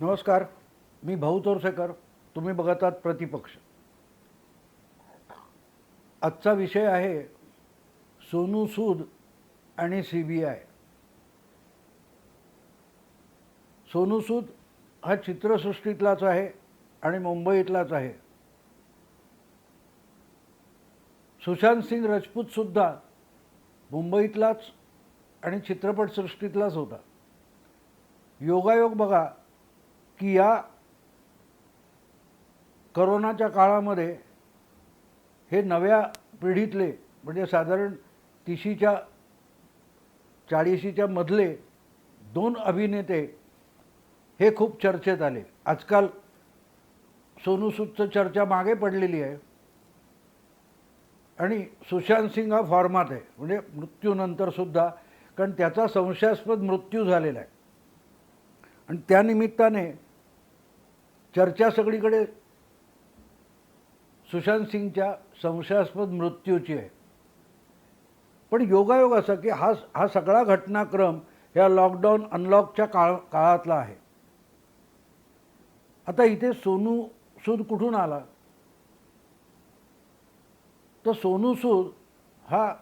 नमस्कार मी भाऊ तोरसेकर तुम्ही बघत आहात प्रतिपक्ष. आजचा विषय आहे सोनू सूद आणि C B I. Sonu Sood हा चित्रसृष्टीतलाच आहे आणि मुंबईतलाच आहे. सुशांत सिंग राजपूतसुद्धा मुंबईतलाच आणि चित्रपटसृष्टीतलाच होता. योगायोग बघा की या करोनाच्या काळामध्ये हे नव्या पिढीतले म्हणजे साधारण तिशीच्या चाळीशीच्या मधले दोन अभिनेते हे खूप चर्चेत आले. आजकाल सोनू सूदचं चर्चा मागे पडलेली आहे. आणि सुशांत सिंग हा फॉर्मात आहे. म्हणजे मृत्यूनंतरसुद्धा कारण त्याचा संशयास्पद मृत्यू झालेला आहे. आणि त्यानिमित्ताने चर्चा सगळीकडे सुशांत सिंगच्या संशयास्पद मृत्यूची आहे. पण योगायोग असा की हा हा सगळा घटनाक्रम ह्या लॉकडाऊन अनलॉकच्या काळ काळातला आहे. आता इथे सोनू सूद कुठून आला? तर सोनू सूद हा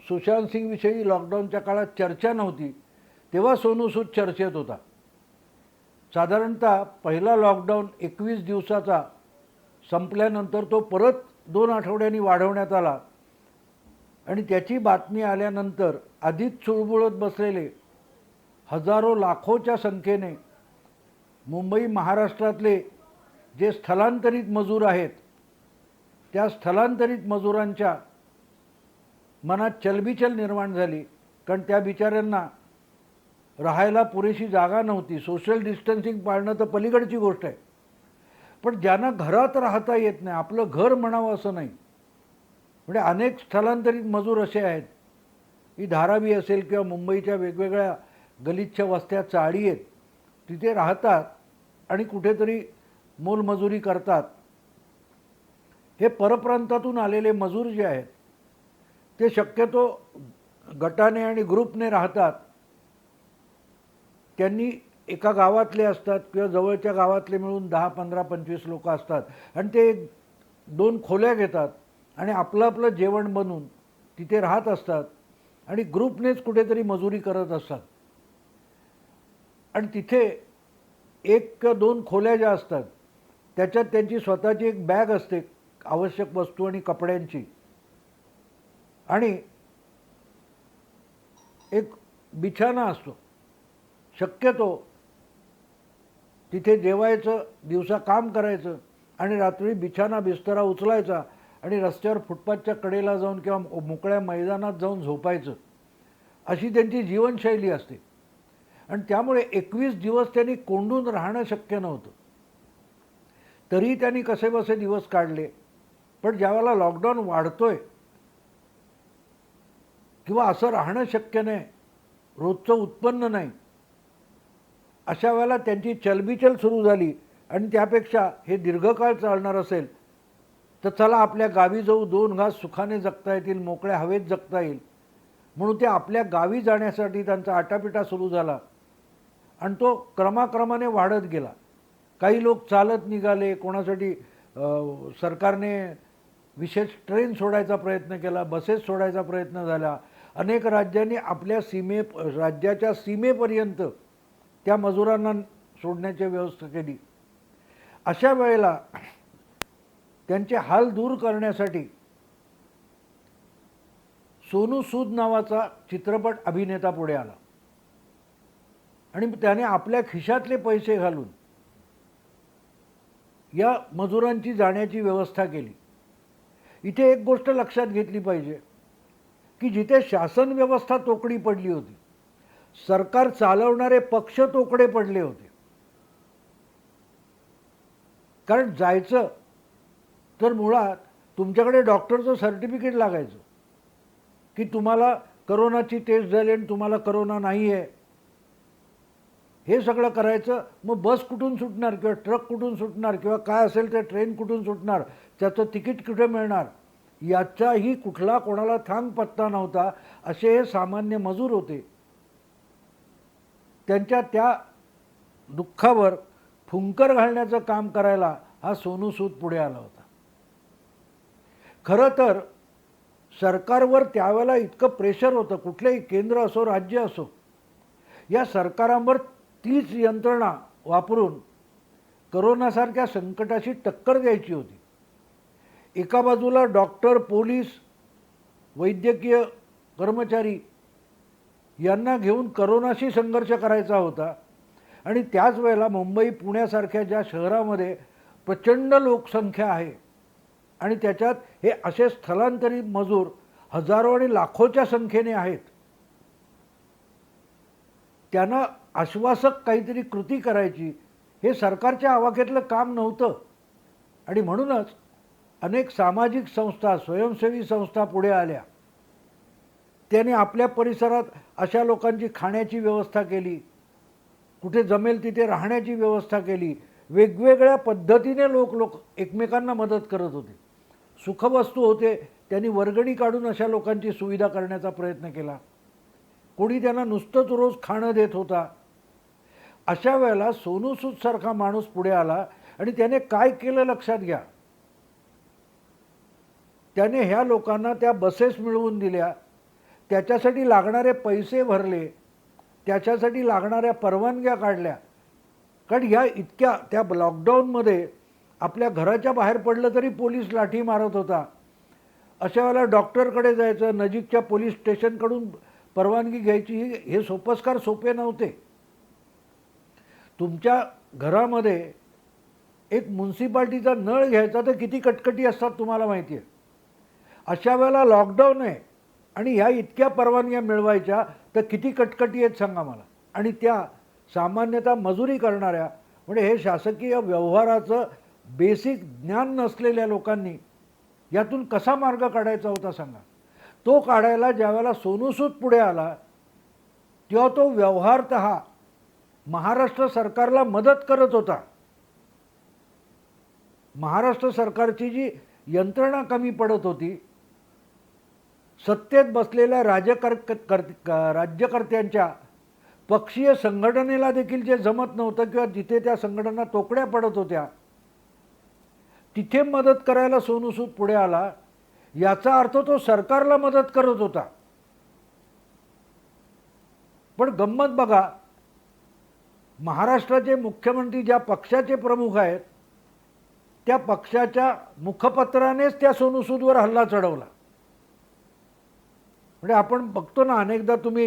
सुशांत सिंगविषयी लॉकडाऊनच्या काळात चर्चा नव्हती. तेव्हा सोनू सूद चर्चेत होता. साधारणतः पहिला लॉकडाऊन एकवीस दिवसाचा संपल्यानंतर तो परत दोन आठवड्यांनी वाढवण्यात आला. आणि त्याची बातमी आल्यानंतर आधीच चुळबुळत बसलेले हजारो लाखोच्या संख्येने मुंबई महाराष्ट्रातले जे स्थलांतरित मजूर आहेत त्या स्थलांतरित मजुरांच्या मनात चलबिचल निर्माण झाली. कारण त्या बिचाऱ्यांना राहायला पुरेशी जागा नव्हती. सोशल डिस्टन्सिंग पाळणं तर पलीकडची गोष्ट आहे. पण ज्यांना घरात राहता येत नाही आपलं घर म्हणावं असं नाही. म्हणजे अनेक स्थलांतरित मजूर असे आहेत. ही धारावी असेल किंवा मुंबईच्या वेगवेगळ्या गलिच्छ वस्त्या चाळी आहेत. तिथे राहतात आणि कुठेतरी मोलमजुरी करतात. हे परप्रांतातून आलेले मजूर जे आहेत ते शक्यतो गटाने आणि ग्रुपने राहतात. त्यांनी एका गावातले असतात किंवा जवळच्या गावातले मिळून दहा पंधरा पंचवीस लोक असतात. आणि ते एक दोन खोल्या घेतात आणि आपलं आपलं जेवण बनवून तिथे राहत असतात आणि ग्रुपनेच कुठेतरी मजुरी करत असतात. आणि तिथे एक किंवा दोन खोल्या ज्या असतात त्याच्यात त्यांची स्वतःची एक बॅग असते आवश्यक वस्तू आणि कपड्यांची. आणि एक बिछाना असतो. शक्यतो तिथे जेवायचं दिवसा काम करायचं आणि रात्री बिछाना बिस्तरा उचलायचा आणि रस्त्यावर फुटपाथच्या कडेला जाऊन किंवा मोकळ्या मैदानात जाऊन झोपायचं. अशी त्यांची जीवनशैली असते. आणि त्यामुळे एकवीस दिवस त्यांनी कोंडून राहणं शक्य नव्हतं. तरी त्यांनी कसेबसे दिवस काढले. पण ज्यावेळेला लॉकडाऊन वाढतोय किंवा असं राहणं शक्य नाही रोजचं उत्पन्न नाही अशा वेळेला त्यांची चलबिचल सुरू झाली आणि त्यापेक्षा हे दीर्घकाळ चालणार असेल तर चला आपल्या गावी जाऊ दोन घास सुखाने जगता येतील मोकळ्या हवेत जगता येईल. म्हणून ते आपल्या गावी जाण्यासाठी त्यांचा आटापिटा सुरू झाला. आणि तो क्रमाक्रमाने वाढत गेला. काही लोक चालत निघाले कोणासाठी सरकारने विशेष ट्रेन सोडायचा प्रयत्न केला बसेस सोडायचा प्रयत्न झाला. अनेक राज्यांनी आपल्या सीमे राज्याच्या सीमेपर्यंत त्या मजुरांना सोडण्याची व्यवस्था केली. अशा वेळेला त्यांचे हाल दूर करण्यासाठी सोनू सूद नावाचा चित्रपट अभिनेता पुढे आला. आणि त्याने आपल्या खिशातले पैसे घालून या मजुरांची जाण्याची व्यवस्था केली. इथे एक गोष्ट लक्षात घेतली पाहिजे की जिथे शासन व्यवस्था तोकडी पडली होती सरकार चालवणारे पक्ष तोकडे पडले होते. कारण जायचं तर मुळात तुमच्याकडे डॉक्टरचं सर्टिफिकेट लागायचं. की तुम्हाला करोनाची टेस्ट झाली आणि तुम्हाला करोना नाही आहे हे सगळं करायचं मग बस कुठून सुटणार किंवा ट्रक कुठून सुटणार किंवा काय असेल ते ट्रेन कुठून सुटणार त्याचं तिकीट कुठे मिळणार याचाही कुठला कोणाला थांग पत्ता नव्हता असे हे सामान्य मजूर होते. त्यांच्या त्या दुःखावर फुंकर घालण्याचं काम करायला हा सोनू सूद पुढे आला होता. खरं तर सरकारवर त्यावेळेला इतकं प्रेशर होतं कुठलंही केंद्र असो राज्य असो या सरकारांवर तीच यंत्रणा वापरून करोनासारख्या संकटाशी टक्कर द्यायची होती. एका बाजूला डॉक्टर पोलीस वैद्यकीय कर्मचारी यांना घेऊन करोनाशी संघर्ष करायचा होता. आणि त्याच वेळेला मुंबई पुण्यासारख्या ज्या शहरामध्ये प्रचंड लोकसंख्या आहे आणि त्याच्यात हे असे स्थलांतरित मजूर हजारो आणि लाखोच्या संख्येने आहेत. त्यांना आश्वासक काहीतरी कृती करायची हे सरकारच्या आवाक्यातलं काम नव्हतं. आणि म्हणूनच अनेक सामाजिक संस्था स्वयंसेवी संस्था पुढे आल्या. त्याने आपल्या परिसरात अशा लोकांची खाण्याची व्यवस्था केली. कुठे जमेल तिथे राहण्याची व्यवस्था केली. वेगवेगळ्या पद्धतीने लोक लोक एकमेकांना मदत करत होते. सुखवस्तू होते. त्यांनी वर्गणी काढून अशा लोकांची सुविधा करण्याचा प्रयत्न केला. कोणी त्यांना नुसतंच रोज खाणं देत होता. अशा वेळेला सोनूसूदसारखा माणूस पुढे आला आणि त्याने काय केलं लक्षात घ्या. त्याने ह्या लोकांना त्या बसेस मिळवून दिल्या. त्याच्यासाठी लागणारे पैसे भरले त्याच्यासाठी लागणाऱ्या परवानग्या काढल्या. कारण ह्या इतक्या त्या लॉकडाऊनमध्ये आपल्या घराच्या बाहेर पडलं तरी पोलीस लाठी मारत होता. अशा वेळेला डॉक्टरकडे जायचं नजीकच्या पोलीस स्टेशनकडून परवानगी घ्यायची ही- हे सोपस्कार सोपे नव्हते. तुमच्या घरामध्ये एक म्युन्सिपाल्टीचा नळ घ्यायचा तर किती कटकटी असतात तुम्हाला माहिती आहे अशा वेळेला लॉकडाऊन आहे. आणि ह्या इतक्या परवानग्या मिळवायच्या तर किती कटकटी आहेत सांगा मला. आणि त्या सामान्यतः मजुरी करणाऱ्या म्हणजे हे शासकीय व्यवहाराचं बेसिक ज्ञान नसलेल्या लोकांनी यातून कसा मार्ग काढायचा होता सांगा. तो काढायला ज्यावेळेला सोनूसूद पुढे आला तेव्हा तो व्यवहारत महाराष्ट्र सरकारला मदत करत होता. महाराष्ट्र सरकारची जी यंत्रणा कमी पडत होती सत्तेत बसलेल्या राजकर कर- राज्यकर्त्यांच्या पक्षीय संघटनेला देखील जे जमत नव्हतं किंवा जिथे त्या संघटना तोकड्या पडत होत्या तिथे मदत करायला सोनूसूद पुढे आला. याचा अर्थ तो सरकारला मदत करत होता. पण गंमत बघा महाराष्ट्राचे मुख्यमंत्री ज्या पक्षाचे प्रमुख आहेत त्या पक्षाच्या मुखपत्रानेच त्या सोनूसूदवर हल्ला चढवला. म्हणजे आपण बघतो ना अनेकदा तुम्ही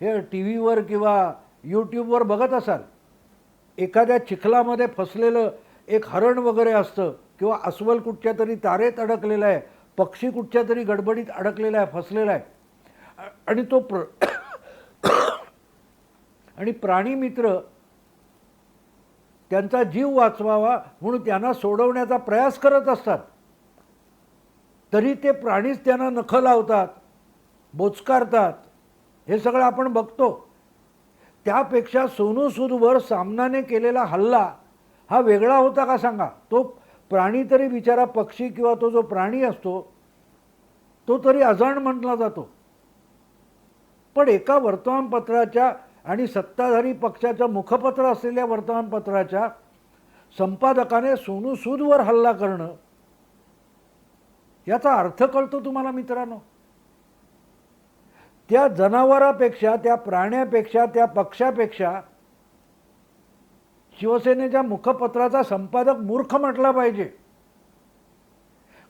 हे टी व्हीवर किंवा यूट्यूबवर बघत असाल एखाद्या चिखलामध्ये फसलेलं एक हरण वगैरे असतं किंवा अस्वल कुठच्या तरी तारेत अडकलेला आहे पक्षी कुठच्या तरी गडबडीत अडकलेला आहे फसलेला आहे. आणि तो प्र आणि प्राणी मित्र त्यांचा जीव वाचवावा म्हणून त्यांना सोडवण्याचा प्रयास करत असतात. तरी ते प्राणीच त्यांना नखं लावतात. बोचकारतात. हे सगळं आपण बघतो. त्यापेक्षा सोनू सूदवर सामनाने केलेला हल्ला हा वेगळा होता का सांगा? तो प्राणी तरी बिचारा पक्षी किंवा तो जो प्राणी असतो तो तरी अजाण म्हटला जातो. पण एका वर्तमानपत्राच्या आणि सत्ताधारी पक्षाचं मुखपत्र असलेल्या वर्तमानपत्राच्या संपादकाने सोनू सूदवर हल्ला करणं याचा अर्थ कळतो तुम्हाला मित्रांनो? त्या जनावरापेक्षा त्या प्राण्यापेक्षा त्या पक्षापेक्षा शिवसेनेच्या मुखपत्राचा संपादक मूर्ख म्हटला पाहिजे.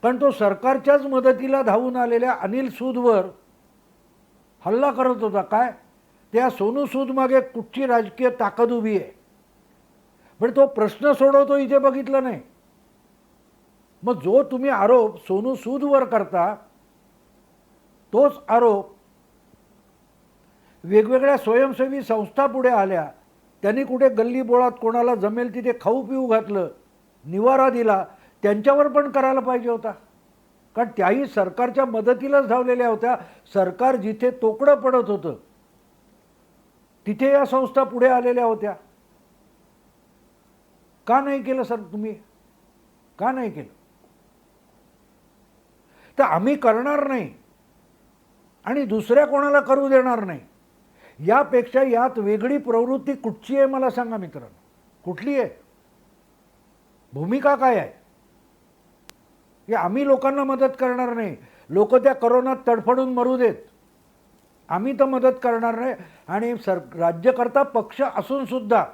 कारण तो सरकारच्याच मदतीला धावून आलेल्या अनिल सूदवर हल्ला करत होता. काय? त्या सोनू सूद मागे कुठची राजकीय ताकद उभी आहे? पण तो प्रश्न सोडवतो इथे बघितलं नाही. मग जो तुम्ही आरोप सोनू सूदवर करता तोच आरोप वेगवेगळ्या स्वयंसेवी संस्था पुढे आल्या. त्यांनी कुठे गल्ली बोळात कोणाला जमेल तिथे खाऊ पिऊ घातलं निवारा दिला त्यांच्यावर पण करायला पाहिजे होता. कारण त्याही सरकारच्या मदतीलाच धावलेल्या होत्या. सरकार जिथे तोकडं पडत होतं तिथे या संस्था पुढे आलेल्या होत्या. का नाही केलं सर तुम्ही? का नाही केलं? तर आम्ही करणार नाही आणि दुसऱ्या कोणाला करू देणार नाही. यापेक्षा यात वेगळी प्रवृत्ती कुठची आहे मला सांगा मित्रांनो. कुठली आहे? भूमिका काय आहे? की आम्ही लोकांना मदत करणार नाही. लोक त्या करोनात तडफडून मरू देत. आम्ही तर मदत करणार नाही. आणि सर राज्यकर्ता पक्ष असूनसुद्धा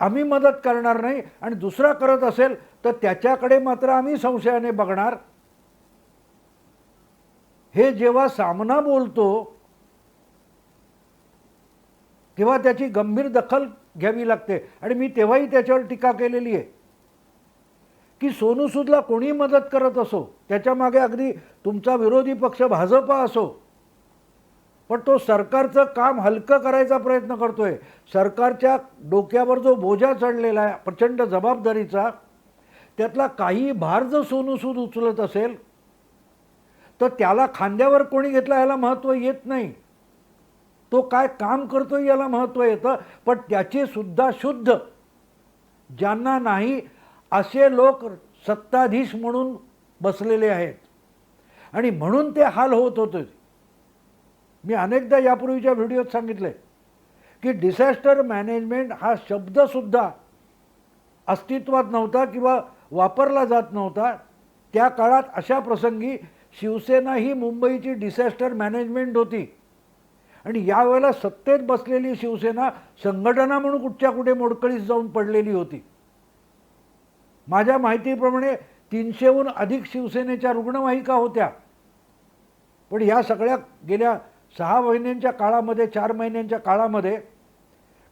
आम्ही मदत करणार नाही. आणि दुसरा करत असेल तर त्याच्याकडे मात्र आम्ही संशयाने बघणार. हे जेव्हा सामना बोलतो तेव्हा त्याची गंभीर दखल घ्यावी लागते. आणि मी तेव्हाही त्याच्यावर टीका केलेली आहे. की सोनू सूदला कोणी मदत करत असो त्याच्यामागे अगदी तुमचा विरोधी पक्ष भाजपा असो पण तो सरकारचं काम हलकं करायचा प्रयत्न करतोय. सरकारच्या डोक्यावर जो बोजा चढलेला आहे प्रचंड जबाबदारीचा त्यातला काही भार जर सोनू सूद उचलत असेल तर त्याला खांद्यावर कोणी घेतला याला महत्त्व येत नाही. तो काय काम करतो याला महत्त्व येतं पण त्याची सुद्धा शुद्ध. ज्यांना नाही असे लोक सत्ताधीश म्हणून बसलेले आहेत. आणि म्हणून ते हाल होत होते. मी अनेकदा यापूर्वीच्या व्हिडिओत सांगितले की डिझॅस्टर मॅनेजमेंट हा शब्दसुद्धा अस्तित्वात नव्हता किंवा वापरला जात नव्हता. त्या काळात अशा प्रसंगी शिवसेना ही मुंबईची डिझॅस्टर मॅनेजमेंट होती. आणि यावेळेला सत्तेत बसलेली शिवसेना संघटना म्हणून कुठच्या कुठे मोडकळीस जाऊन पडलेली होती. माझ्या माहितीप्रमाणे तीनशेहून अधिक शिवसेनेच्या रुग्णवाहिका होत्या. पण ह्या सगळ्या गेल्या सहा महिन्यांच्या काळामध्ये चार महिन्यांच्या काळामध्ये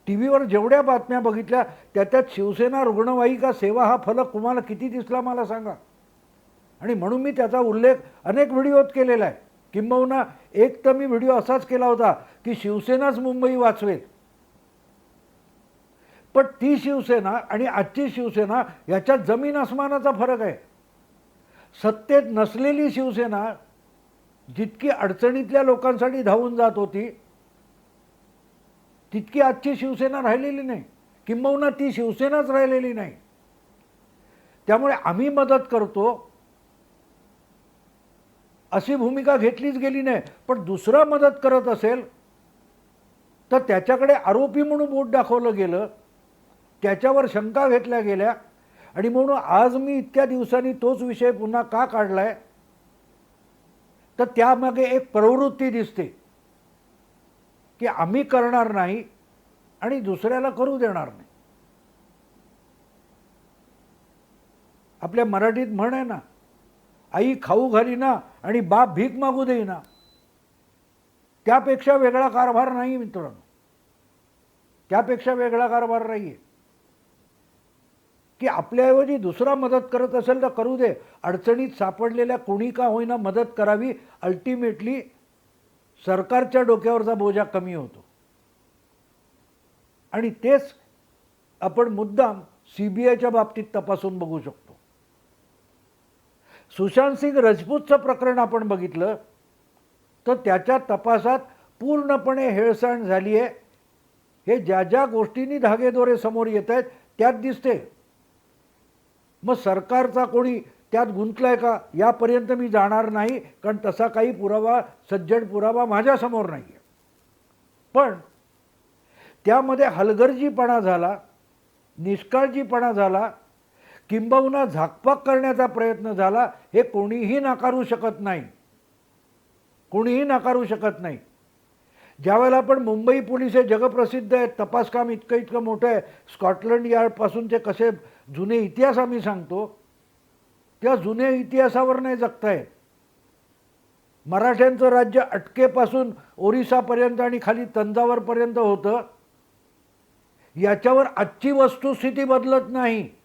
टी व्हीवर जेवढ्या बातम्या बघितल्या त्या त्यात शिवसेना रुग्णवाहिका सेवा हा फलक तुम्हाला किती दिसला मला सांगा. आणि म्हणून मी त्याचा उल्लेख अनेक व्हिडिओत केलेला आहे. किंबहुना एक तर मी व्हिडिओ असाच केला होता की शिवसेनाच मुंबई वाचवेल. पण ती शिवसेना आणि आजची शिवसेना याच्यात जमीन आसमानाचा फरक आहे. सत्तेत नसलेली शिवसेना जितकी अडचणीतल्या लोकांसाठी धावून जात होती तितकी आजची शिवसेना राहिलेली नाही. किंबहुना ती शिवसेनाच राहिलेली नाही. त्यामुळे आम्ही मदत करतो. अशी भूमिका घेतलीच गेली नाही. पण दुसरा मदत करत असेल तर त्याच्याकडे आरोपी म्हणून बोट दाखवलं गेलं. त्याच्यावर शंका घेतल्या गेल्या. आणि म्हणून आज मी इतक्या दिवसांनी तोच विषय पुन्हा का काढला आहे तर त्यामागे एक प्रवृत्ती दिसते. की आम्ही करणार नाही आणि दुसऱ्याला करू देणार नाही. आपल्या मराठीत म्हण आहे ना आई खाऊ घाली ना आणि बाप भीक मागू देईना त्यापेक्षा वेगळा कारभार नाही मित्रांनो. त्यापेक्षा वेगळा कारभार नाही आहे की आपल्याऐवजी दुसरा मदत करत असेल तर करू दे. अडचणीत सापडलेल्या कोणी का होईना मदत करावी. अल्टिमेटली सरकारच्या डोक्यावरचा बोजा कमी होतो. आणि तेच आपण मुद्दाम सी बी आयच्या बाबतीत तपासून बघू शकतो. सुशांत सिंग राजपूतचं प्रकरण आपण बघितलं तर त्याच्या तपासात पूर्णपणे हेळसांड झाली आहे हे ज्या ज्या गोष्टींनी धागेदोरे समोर येत आहेत त्यात दिसते. मग सरकारचा कोणी त्यात गुंतलाय का? यापर्यंत मी जाणार नाही कारण तसा काही पुरावा सज्जड पुरावा माझ्यासमोर नाही आहे पण त्यामध्ये हलगर्जीपणा झाला निष्काळजीपणा झाला किंबहुना झाकपाक करण्याचा प्रयत्न झाला हे कोणीही नाकारू शकत नाही. कोणीही नाकारू शकत नाही. ज्यावेळेला आपण मुंबई पोलीस हे जगप्रसिद्ध आहेत तपासकाम इतकं इतकं मोठं आहे स्कॉटलंड यार्डपासून ते कसे जुने इतिहास आम्ही सांगतो त्या जुन्या इतिहासावर नाही जगताय. मराठ्यांचं राज्य अटकेपासून ओरिसापर्यंत आणि खाली तंजावरपर्यंत होतं. याच्यावर आजची वस्तुस्थिती बदलत नाही.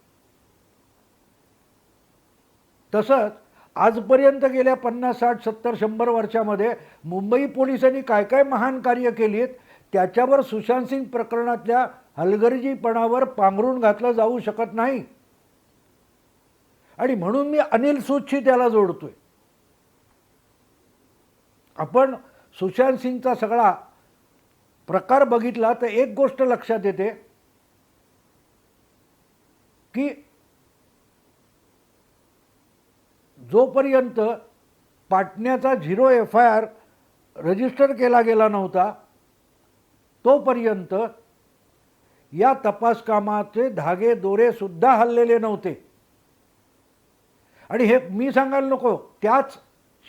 तसंच आजपर्यंत गेल्या पन्नास साठ सत्तर शंभर वर्षामध्ये मुंबई पोलिसांनी काय काय महान कार्य केली आहेत त्याच्यावर सुशांत सिंग प्रकरणातल्या हलगर्जीपणावर पांघरून घातलं जाऊ शकत नाही. आणि म्हणून मी अनिल सूदशी त्याला जोडतोय. आपण सुशांत सिंगचा सगळा प्रकार बघितला तर एक गोष्ट लक्षात येते की जोपर्यंत पाटण्याचा zero F I R register केला गेला नव्हता तोपर्यंत या तपास कामाचे धागे दोरे सुद्धा हल्लेले नव्हते. आणि हे मी सांगायला नको त्याच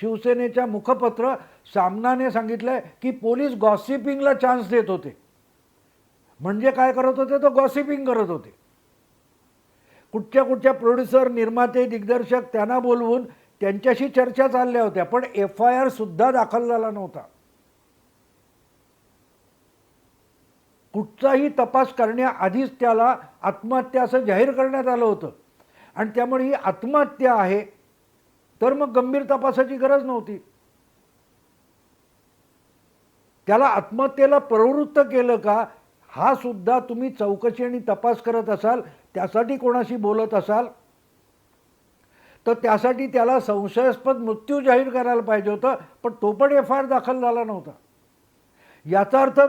शिवसेनेच्या मुखपत्र सामनाने सांगितलंय की पोलीस गॉसिपिंगला चान्स देत होते. म्हणजे काय करत होते? तर गॉसिपिंग करत होते. कुठच्या कुठच्या प्रोड्युसर निर्माते दिग्दर्शक त्यांना बोलवून त्यांच्याशी चर्चा चालल्या होत्या पण एफ आय आर सुद्धा दाखल झाला नव्हता. कुठचाही तपास करण्याआधीच त्याला आत्महत्या असं जाहीर करण्यात आलं होतं. आणि त्यामुळे ही आत्महत्या आहे तर मग गंभीर तपासाची गरज नव्हती. त्याला आत्महत्येला प्रवृत्त केलं का हा सुद्धा तुम्ही चौकशी आणि तपास करत असाल त्यासाठी कोणाशी बोलत असाल तर त्यासाठी त्याला संशयास्पद मृत्यू जाहीर करायला पाहिजे होतं पण तो पण एफ आय आर दाखल झाला नव्हता. याचा अर्थ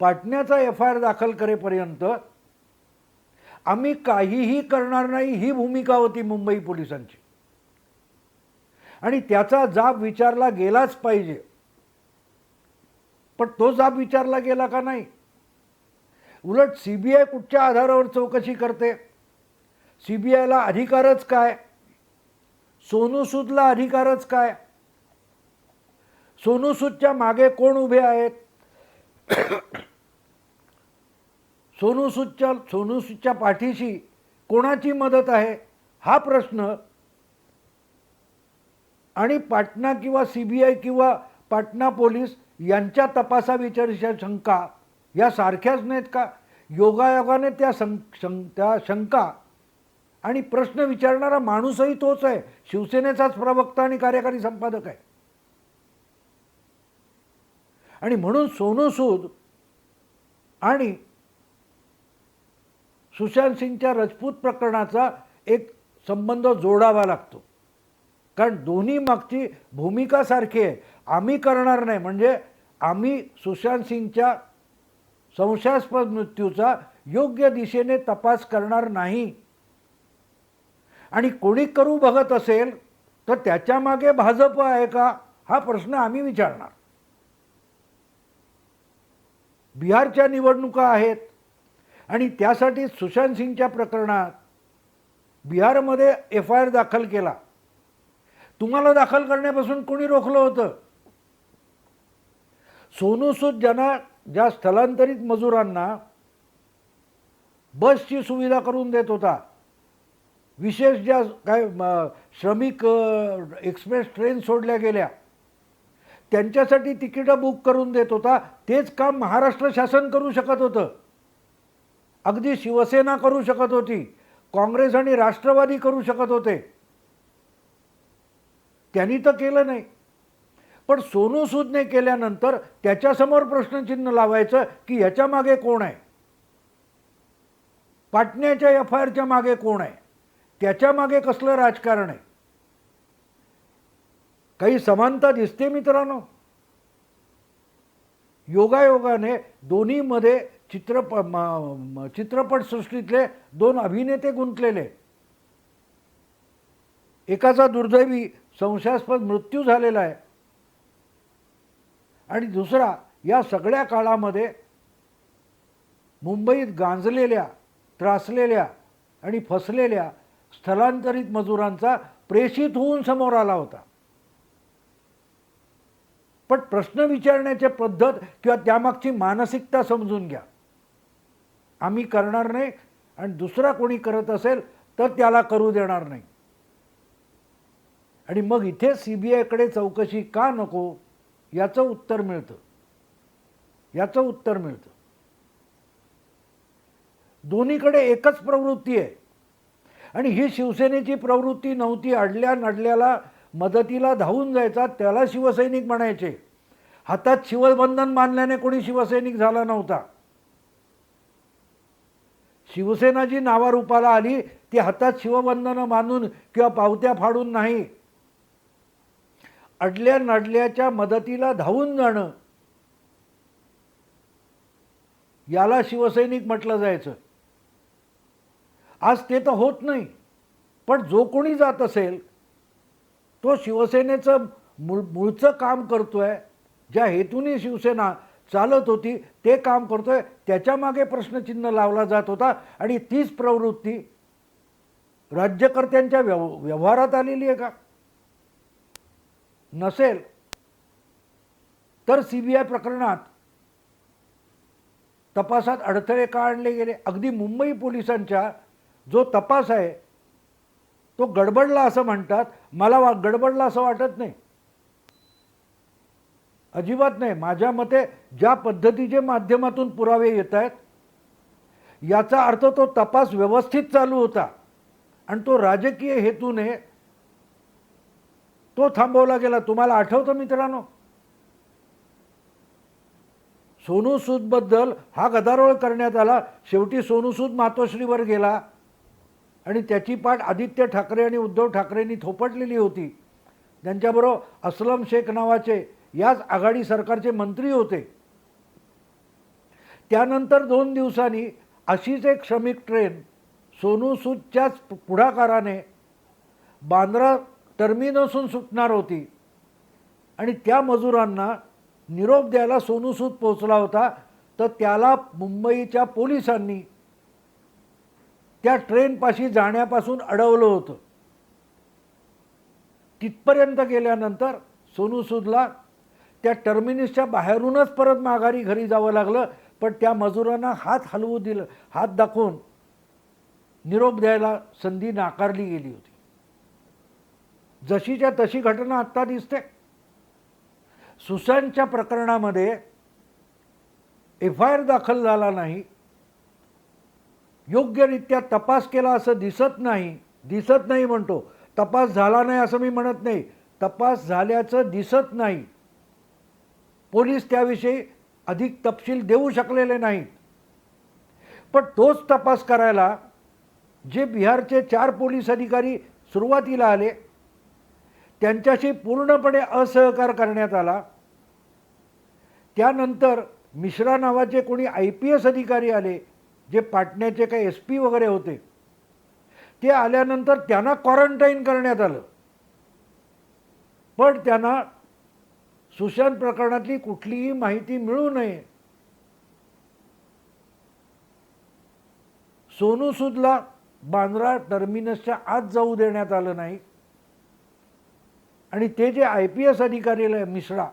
पाटण्याचा एफ आय आर दाखल करेपर्यंत आम्ही काहीही करणार नाही ही भूमिका होती मुंबई पोलिसांची. आणि त्याचा जाब विचारला गेलाच पाहिजे. पण तो जाब विचारला गेला का नाही? उलट सी बी आय कुठच्या आधारावर चौकशी करते? सी बी आयला अधिकारच काय? सोनू सूदला अधिकारच काय? सोनू सूदच्या मागे कोण उभे आहेत? सोनू सूदच्या सोनू सूदच्या पाठीशी कोणाची मदत आहे? हा प्रश्न. आणि पाटणा किंवा सी बी आय किंवा पाटणा पोलीस यांच्या तपासाविचारीच्या शंका. या सारख्याच नाहीत का? योगायोगाने त्या सं शं त्या शंका आणि प्रश्न विचारणारा माणूसही तोच आहे. शिवसेनेचाच प्रवक्ता आणि कार्यकारी संपादक आहे. आणि म्हणून सोनू सूद आणि सुशांत सिंगच्या रजपूत प्रकरणाचा एक संबंध जोडावा लागतो. कारण दोन्ही मागची भूमिका सारखी आहे. आम्ही करणार नाही. म्हणजे आम्ही सुशांत सिंगच्या संशयास्पद मृत्यूचा योग्य दिशेने तपास करणार नाही. आणि कोणी करू बघत असेल तर त्याच्यामागे भाजप आहे का? हा प्रश्न आम्ही विचारणार. बिहारच्या निवडणुका आहेत आणि त्यासाठी सुशांत सिंगच्या प्रकरणात बिहारमध्ये एफ आय आर दाखल केला. तुम्हाला दाखल करण्यापासून कोणी रोखलं होतं? सोनू सूद ज्यांना ज्या स्थलांतरित मजुरांना बसची सुविधा करून देत होता. विशेष ज्या काय म, श्रमिक एक्सप्रेस ट्रेन सोडल्या गेल्या. त्यांच्यासाठी तिकीटं बुक करून देत होता. तेच काम महाराष्ट्र शासन करू शकत होतं. अगदी शिवसेना करू शकत होती. काँग्रेस आणि राष्ट्रवादी करू शकत होते. त्यांनी तर केलं नाही. पण सोनू सूदने केल्यानंतर त्याच्यासमोर प्रश्नचिन्ह लावायचं की याच्या मागे कोण आहे? पाटण्याच्या एफ आय आरच्या मागे कोण आहे? त्याच्यामागे कसलं राजकारण आहे? काही समानता दिसते मित्रांनो? योगायोगाने दोन्हीमध्ये चित्रप चित्रपटसृष्टीतले दोन अभिनेते गुंतलेले. एकाचा दुर्दैवी संशयास्पद मृत्यू झालेला आहे. आणि दुसरा या सगळ्या काळामध्ये मुंबईत गांजलेल्या त्रासलेल्या आणि फसलेल्या स्थलांतरित मजुरांचा प्रेषित होऊन समोर आला होता. पण प्रश्न विचारण्याची पद्धत किंवा त्यामागची मानसिकता समजून घ्या. आम्ही करणार नाही आणि दुसरा कोणी करत असेल तर त्याला करू देणार नाही. आणि मग इथे सी बी आयकडे चौकशी का नको? याचं उत्तर मिळतं. याचं उत्तर मिळतं. दोन्हीकडे एकच प्रवृत्ती आहे. आणि ही शिवसेनेची प्रवृत्ती नव्हती. अडल्या नडल्याला मदतीला धावून जायचा त्याला शिवसैनिक म्हणायचे. हातात शिवबंधन बांधल्याने कोणी शिवसैनिक झाला नव्हता. शिवसेना जी नावारूपाला आली ती हातात शिवबंधनं बांधून किंवा पावत्या फाडून नाही. अडल्या नडल्याच्या मदतीला धावून जाणं. याला शिवसैनिक म्हटलं जायचं. आज ते तर होत नाही पण जो कोणी जात असेल तो शिवसेनेचं मूळ मूळचं काम करतोय ज्या हेतूने शिवसेना चालत होती ते काम करतोय त्याच्यामागे प्रश्नचिन्ह लावला जात होता आणि तीच प्रवृत्ती राज्यकर्त्यांच्या व्यव व्यवहारात आलेली आहे का? नसेल तर सी बी आय प्रकरणात तपासात अडथळे का आणले गेले? अगदी मुंबई पोलिसांच्या जो तपास आहे तो गडबडला असं म्हणतात. मला वा गडबडला असं वाटत नाही. अजिबात नाही. माझ्या मते ज्या पद्धतीचे माध्यमातून पुरावे येत आहेत याचा अर्थ तो तपास व्यवस्थित चालू होता. आणि तो राजकीय हेतूने तो थांबवला गेला. तुम्हाला आठवतं मित्रांनो? सोनू सूदबद्दल हा गदारोळ करण्यात आला. शेवटी सोनू सूद मातोश्रीवर गेला आणि त्याची पाठ आदित्य ठाकरे आणि उद्धव ठाकरेंनी थोपटलेली होती. त्यांच्याबरोबर असलम शेख नावाचे याच आघाडी सरकारचे मंत्री होते. त्यानंतर दोन दिवसांनी अशीच एक श्रमिक ट्रेन सोनू सूदच्याच पुढाकाराने बांद्रा टर्मिनसून सुटणार होती. आणि त्या मजुरांना निरोप द्यायला सोनूसूद पोहोचला पोचला होता. तर त्याला मुंबईच्या पोलिसांनी त्या ट्रेनपाशी जाण्यापासून अडवलं होतं. तिथपर्यंत गेल्यानंतर सोनूसूदला त्या टर्मिनसच्या बाहेरूनच परत माघारी घरी जावं लागलं. पण त्या मजुरांना हात हलवू दिलं हात दाखवून निरोप द्यायला संधी नाकारली गेली होती. जशीच्या तशी घटना आत्ता दिसते. सुशांतच्या प्रकरणामध्ये एफ आय आर दाखल झाला नाही. योग्यरित्या तपास केला असं दिसत नाही. दिसत नाही म्हणतो. तपास झाला नाही असं मी म्हणत नाही. तपास झाल्याचं दिसत नाही. पोलीस त्याविषयी अधिक तपशील देऊ शकलेले नाहीत. पण तोच तपास करायला जे बिहारचे चार पोलीस अधिकारी सुरुवातीला आले त्यांच्याशी पूर्णपणे असहकार करण्यात आला. त्यानंतर मिश्रा नावाचे कोणी आय पी एस अधिकारी आले जे पाटण्याचे काही एस पी वगैरे होते. ते आल्यानंतर त्यांना क्वारंटाईन करण्यात आलं. पण त्यांना सुशांत प्रकरणातली कुठलीही माहिती मिळू नये. सोनू सूदला बांद्रा टर्मिनसच्या आत जाऊ देण्यात आलं नाही. आणि ते जे आय पी एस अधिकारीला आहे मिश्रा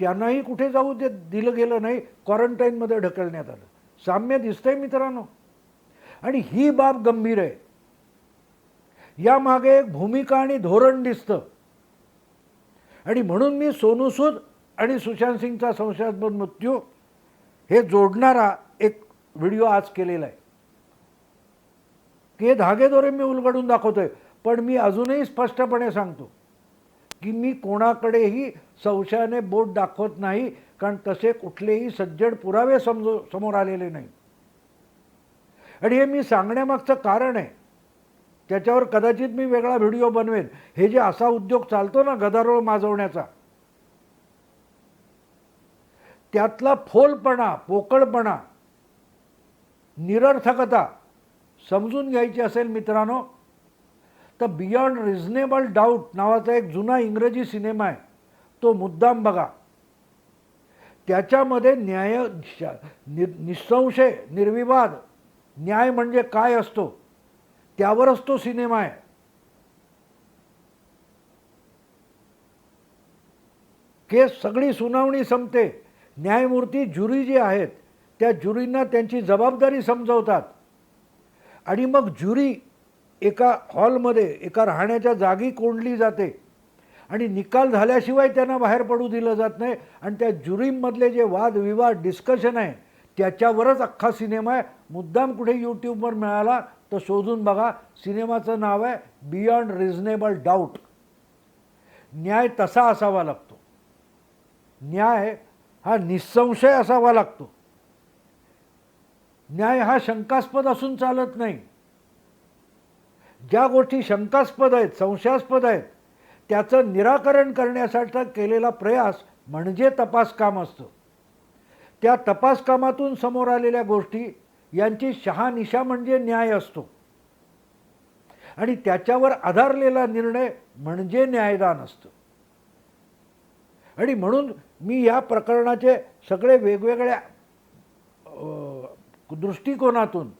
त्यांनाही कुठे जाऊ दे दिलं गेलं नाही क्वारंटाईनमध्ये ढकलण्यात आलं. साम्य दिसतंय मित्रांनो. आणि ही बाब गंभीर आहे. यामागे एक भूमिका आणि धोरण दिसतं. आणि म्हणून मी सोनू सूद आणि सुशांत सिंगचा संशयास्पद मृत्यू हे जोडणारा एक व्हिडिओ आज केलेला आहे. की हे धागेदोरे मी उलगडून दाखवतोय. पण मी अजूनही स्पष्टपणे सांगतो की मी कोणाकडेही संशयाने बोट दाखवत नाही कारण तसे कुठलेही सज्जड पुरावे समजो समोर आलेले नाही. आणि हे मी सांगण्यामागचं कारण आहे. त्याच्यावर कदाचित मी वेगळा व्हिडिओ बनवेन. हे जे असा उद्योग चालतो ना गदारोळ माजवण्याचा. त्यातला फोलपणा पोकळपणा निरर्थकता समजून घ्यायची असेल मित्रांनो तर बियॉन्ड रिझनेबल डाऊट नावाचा एक जुना इंग्रजी सिनेमा आहे. तो मुद्दाम बघा. त्याच्यामध्ये न्याय नि निसंशय निर्विवाद न्याय म्हणजे काय असतो? त्यावरच तो सिनेमा आहे. केस सगळी सुनावणी संपते. न्यायमूर्ती ज्युरी जी आहेत त्या ज्युरींना त्यांची जबाबदारी समजवतात. आणि मग ज्युरी एका हॉलमध्ये एका राहण्याच्या जागी कोंडली जाते. आणि निकाल झाल्याशिवाय त्यांना बाहेर पडू दिलं जात नाही. आणि त्या ज्युरीमधले जे वादविवाद डिस्कशन आहे त्याच्यावरच अख्खा सिनेमा आहे. मुद्दाम कुठे यूट्यूबवर मिळाला तर शोधून बघा. सिनेमाचं नाव आहे बियॉन्ड रिझनेबल डाऊट न्याय तसा असावा लागतो. न्याय हा निसंशय असावा लागतो. न्याय हा शंकास्पद असून चालत नाही. ज्या गोष्टी शंकास्पद आहेत संशयास्पद आहेत त्याचं निराकरण करण्यासाठी केलेला प्रयास म्हणजे तपास काम असतं. त्या तपास कामातून समोर आलेल्या गोष्टी यांची शहानिशा म्हणजे न्याय असतो. आणि त्याच्यावर आधारलेला निर्णय म्हणजे न्यायदान असतं. आणि म्हणून मी या प्रकरणाचे सगळे वेगवेगळ्या दृष्टिकोनातून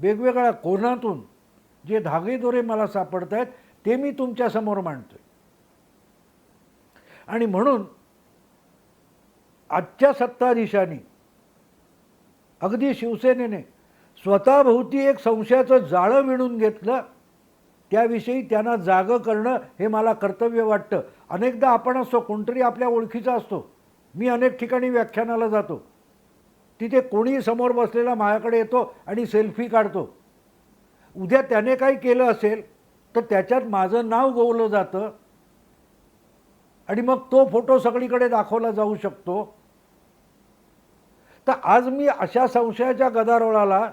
वेगवेगळ्या कोनातून जे धागेदोरे मला सापडत आहेत ते मी तुमच्यासमोर मांडतोय. आणि म्हणून आजच्या सत्ताधीशांनी अगदी शिवसेनेने स्वतःभोवती एक संशयाचं जाळं विणून घेतलं त्याविषयी त्यांना जागं करणं हे मला कर्तव्य वाटतं. अनेकदा आपण असतो कोणतरी आपल्या ओळखीचा असतो. मी अनेक ठिकाणी व्याख्यानाला जातो. तिथे कोणी समोर बसलेला माझ्याकडे येतो आणि सेल्फी काढतो. उद्या त्याने काही केलं असेल तर त्याच्यात माझं नाव गोवलं जातं. आणि मग तो फोटो सगळीकडे दाखवला जाऊ शकतो. तर आज मी अशा संशयाच्या गदारोळाला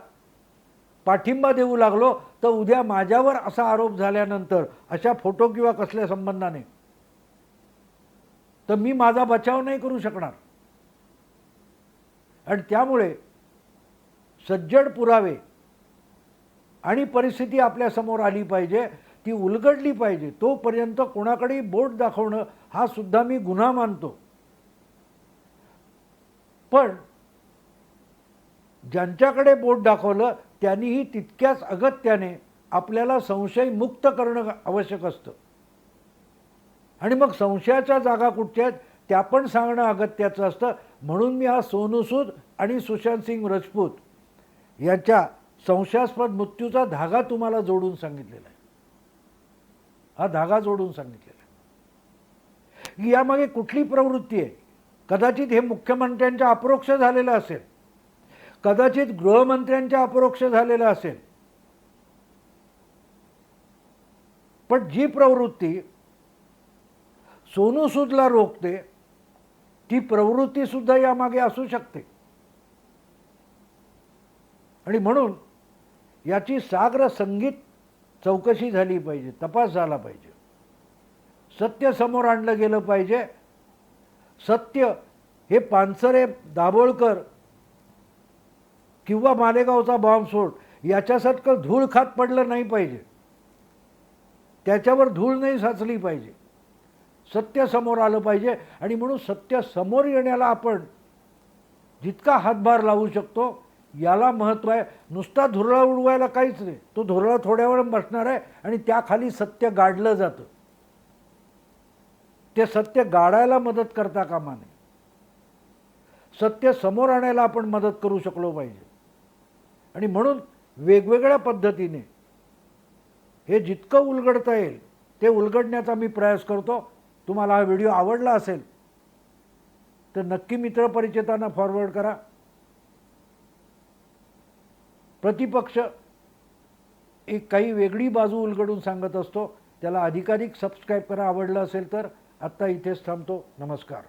पाठिंबा देऊ लागलो तर उद्या माझ्यावर असा आरोप झाल्यानंतर अशा फोटो किंवा कसल्या संबंधाने? तर मी माझा बचाव नाही करू शकणार. आणि त्यामुळे सज्जड पुरावे आणि परिस्थिती आपल्यासमोर आली पाहिजे ती उलगडली पाहिजे. तोपर्यंत कोणाकडेही बोट दाखवणं हा सुद्धा मी गुन्हा मानतो. पण ज्यांच्याकडे बोट दाखवलं त्यांनीही तितक्याच अगत्याने आपल्याला संशय मुक्त करणं आवश्यक असतं. आणि मग संशयाच्या जागा कुठच्या आहेत त्या पण सांगणं अगत्याचं असतं. म्हणून मी हा सोनू सूद आणि सुशांत सिंग राजपूत यांच्या संशयास्पद मृत्यूचा धागा तुम्हाला जोडून सांगितलेला आहे. हा धागा जोडून सांगितलेला आहे. यामागे कुठली प्रवृत्ती आहे? कदाचित हे मुख्यमंत्र्यांच्या अप्रोक्ष झालेलं असेल. कदाचित गृहमंत्र्यांच्या अप्रोक्ष झालेलं असेल. पण जी प्रवृत्ती सोनू सूदला रोखते ती प्रवृत्ती सुद्धा यामागे असू शकते. आणि म्हणून याची साग्र संगीत चौकशी झाली पाहिजे तपास झाला पाहिजे. सत्य समोर आणलं गेलं पाहिजे. सत्य हे पानसरे दाभोळकर किंवा मालेगावचा बॉम्बस्फोट याच्यासारखं धूळ खात पडलं नाही पाहिजे. त्याच्यावर धूळ नाही साचली पाहिजे. सत्य समोर आलं पाहिजे आणि म्हणून सत्य समोर येण्याला आपण जितका हातभार लावू शकतो याला महत्त्व आहे. नुसता धुरळा उडवायला काहीच नाही. तो धुरळा थोड्या वेळ बसणार आहे आणि त्याखाली सत्य गाडलं जातं. ते सत्य गाडायला मदत करता कामा नये. सत्य समोर आणायला आपण मदत करू शकलो पाहिजे. आणि म्हणून वेगवेगळ्या पद्धतीने हे जितकं उलगडता येईल ते उलगडण्याचा मी प्रयास करतो. तुम्हाला हा व्हिडिओ आवडला असेल तर नक्की मित्रपरिचितांना फॉरवर्ड करा. प्रतिपक्ष एक काही वेगळी बाजू उलगडून सांगत असतो त्याला अधिकाधिक सबस्क्राईब करा आवडलं असेल तर आत्ता इथेच थांबतो. नमस्कार.